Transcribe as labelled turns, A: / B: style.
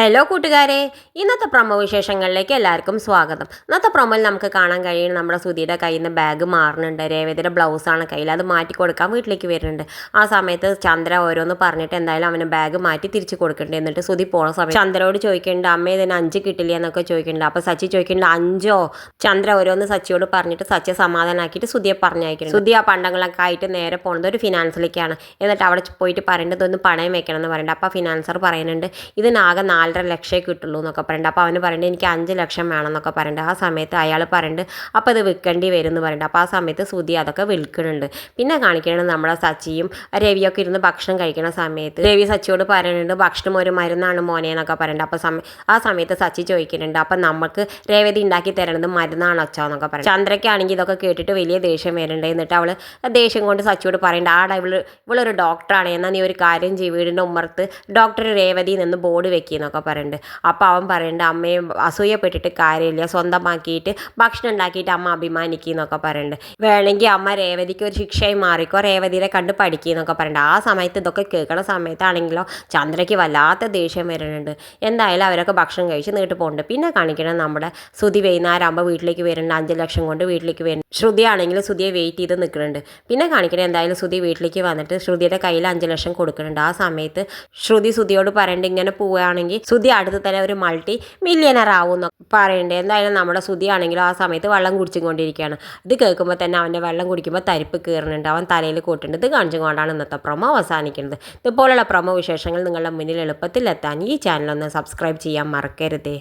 A: Hello കൂട്ടുകാരെ. ഇന്നത്തെ promo വിശേഷങ്ങളിലേക്ക് എല്ലാവർക്കും സ്വാഗതം. ഇന്നത്തെ പ്രൊമോയിൽ നമുക്ക് കാണാൻ കഴിയുന്ന നമ്മുടെ സുധിയുടെ കയ്യിൽ നിന്ന് ബാഗ് മാറുന്നുണ്ട്. രേവതിയുടെ ബ്ലൗസാണ് കയ്യിൽ. അത് മാറ്റി കൊടുക്കാൻ വീട്ടിലേക്ക് വരുന്നുണ്ട്. ആ സമയത്ത് ചന്ദ്ര ഓരോന്ന് പറഞ്ഞിട്ട് എന്തായാലും അവന് ബാഗ് മാറ്റി തിരിച്ച് കൊടുക്കേണ്ടി എന്നിട്ട് സുധി പോണ സമയത്ത് ചന്ദ്രയോട് ചോദിക്കേണ്ട അമ്മ ഇതിന് അഞ്ച് കിട്ടില്ല? എന്നൊക്കെ ചോദിക്കുന്നുണ്ട്. അപ്പോൾ സച്ചി ചോദിക്കേണ്ട അഞ്ചോ? ചന്ദ്ര ഓരോന്ന് സച്ചിയോട് പറഞ്ഞിട്ട് സച്ചിയെ സമാധാനമാക്കിയിട്ട് സുധിയെ പറഞ്ഞയക്കുന്നു സുധി ആ പണ്ടങ്ങളൊക്കെ ആയിട്ട് നേരെ പോകുന്നത് ഒരു ഫിനാൻസിലേക്കാണ് എന്നിട്ട് അവിടെ പോയിട്ട് പറയേണ്ടത് ഒന്ന് പണയം വെക്കണം എന്ന് പറയുന്നുണ്ട് അപ്പോൾ ഫിനാൻസർ പറയുന്നുണ്ട് ഇതിനാകെ നാലര ലക്ഷമേ കിട്ടുള്ളൂ എന്നൊക്കെ പറയുന്നുണ്ട് അപ്പോൾ അവന് പറയേണ്ടത് എനിക്ക് അഞ്ച് ലക്ഷം വേണമെന്നൊക്കെ പറയുന്നുണ്ട് ആ സമയത്ത് അയാൾ പറയുന്നുണ്ട് അപ്പോൾ അത് വിൽക്കേണ്ടി വരും എന്ന് പറയുന്നുണ്ട് അപ്പോൾ ആ സമയത്ത് സുധി അതൊക്കെ വിൽക്കുന്നുണ്ട്. പിന്നെ കാണിക്കുന്നത് നമ്മുടെ സച്ചിയും രവിയൊക്കെ ഇരുന്ന് ഭക്ഷണം കഴിക്കുന്ന സമയത്ത് രവി സച്ചിയോട് പറയുന്നുണ്ട് ഭക്ഷണം ഒരു മരുന്നാണ് മോനെ എന്നൊക്കെ പറയുന്നുണ്ട് അപ്പോൾ സമയ ആ സമയത്ത് സച്ചി ചോദിക്കുന്നുണ്ട് അപ്പം നമുക്ക് രേവതി ഉണ്ടാക്കി തരണത് മരുന്നാണ് അച്ഛ എന്നൊക്കെ പറയും ചന്ദ്രയ്ക്കാണെങ്കിൽ ഇതൊക്കെ കേട്ടിട്ട് വലിയ ദേഷ്യം വരുന്നുണ്ട് എന്നിട്ട് അവൾ ദേഷ്യം കൊണ്ട് സച്ചിയോട് പറയുന്നുണ്ട് ആടാ ഇവൾ ഇവളൊരു ഡോക്ടറാണ് എന്നാൽ നീ ഒരു കാര്യം ചെയ്യും വീടിന്റെ ഉമ്മർത്ത് ഡോക്ടർ രേവതി നിന്ന് ബോർഡ് വെക്കി എന്നൊക്കെ പറയുന്നുണ്ട് അപ്പോൾ അവൻ പറയുന്നുണ്ട് അമ്മയെ അസൂയപ്പെട്ടിട്ട് കാര്യമില്ല സ്വന്തമാക്കിയിട്ട് ഭക്ഷണം ഉണ്ടാക്കിയിട്ട് അമ്മ അഭിമാനിക്കുക എന്നൊക്കെ പറയുന്നുണ്ട് വേണമെങ്കിൽ അമ്മ രേവതിക്ക് ഒരു ശിക്ഷയായി മാറിക്കോ രേവതിയെ കണ്ട് പഠിക്കുക എന്നൊക്കെ പറയുന്നുണ്ട് ആ സമയത്ത് ഇതൊക്കെ കേൾക്കുന്ന സമയത്താണെങ്കിലോ ചന്ദ്രയ്ക്ക് വല്ലാത്ത ദേഷ്യം വരുന്നുണ്ട്. എന്തായാലും അവരൊക്കെ ഭക്ഷണം കഴിച്ച് നീട്ട് പോകുന്നുണ്ട് പിന്നെ കാണിക്കണം നമ്മുടെ ശ്രുതി വൈകുന്നേരം ആകുമ്പോൾ വീട്ടിലേക്ക് വരുന്നുണ്ട് അഞ്ച് ലക്ഷം കൊണ്ട് വീട്ടിലേക്ക് വരുന്നു ശ്രുതി ആണെങ്കിൽ ശ്രുതിയെ വെയിറ്റ് ചെയ്ത് നിൽക്കുന്നുണ്ട്. പിന്നെ കാണിക്കണം എന്തായാലും ശ്രുതി വീട്ടിലേക്ക് വന്നിട്ട് ശ്രുതിയുടെ കയ്യിൽ അഞ്ച് ലക്ഷം കൊടുക്കുന്നുണ്ട്. ആ സമയത്ത് ശ്രുതി ശ്രുതിയോട് പറയേണ്ടത് ഇങ്ങനെ പോവുകയാണെങ്കിൽ ശ്രുതി അടുത്ത് തന്നെ ഒരു മൾട്ടി മില്യനർ ആവും എന്നൊക്കെ പറയണ്ടേ. എന്തായാലും നമ്മുടെ സുധി ആണെങ്കിലും ആ സമയത്ത് വെള്ളം കുടിച്ചുകൊണ്ടിരിക്കുകയാണ്. ഇത് കേൾക്കുമ്പോൾ തന്നെ അവന്റെ വെള്ളം കുടിക്കുമ്പോൾ തരിപ്പ് കയറുന്നുണ്ട് അവൻ തലയിൽ കൂട്ടുന്നുണ്ട് ഇത് കാണിച്ചുകൊണ്ടാണ് ഇന്നത്തെ പ്രൊമോ അവസാനിക്കുന്നത്. ഇതുപോലുള്ള പ്രൊമോ വിശേഷങ്ങൾ നിങ്ങളുടെ മുന്നിൽ എളുപ്പത്തിൽ എത്താൻ ഈ ചാനലൊന്ന് സബ്സ്ക്രൈബ് ചെയ്യാൻ മറക്കരുതേ.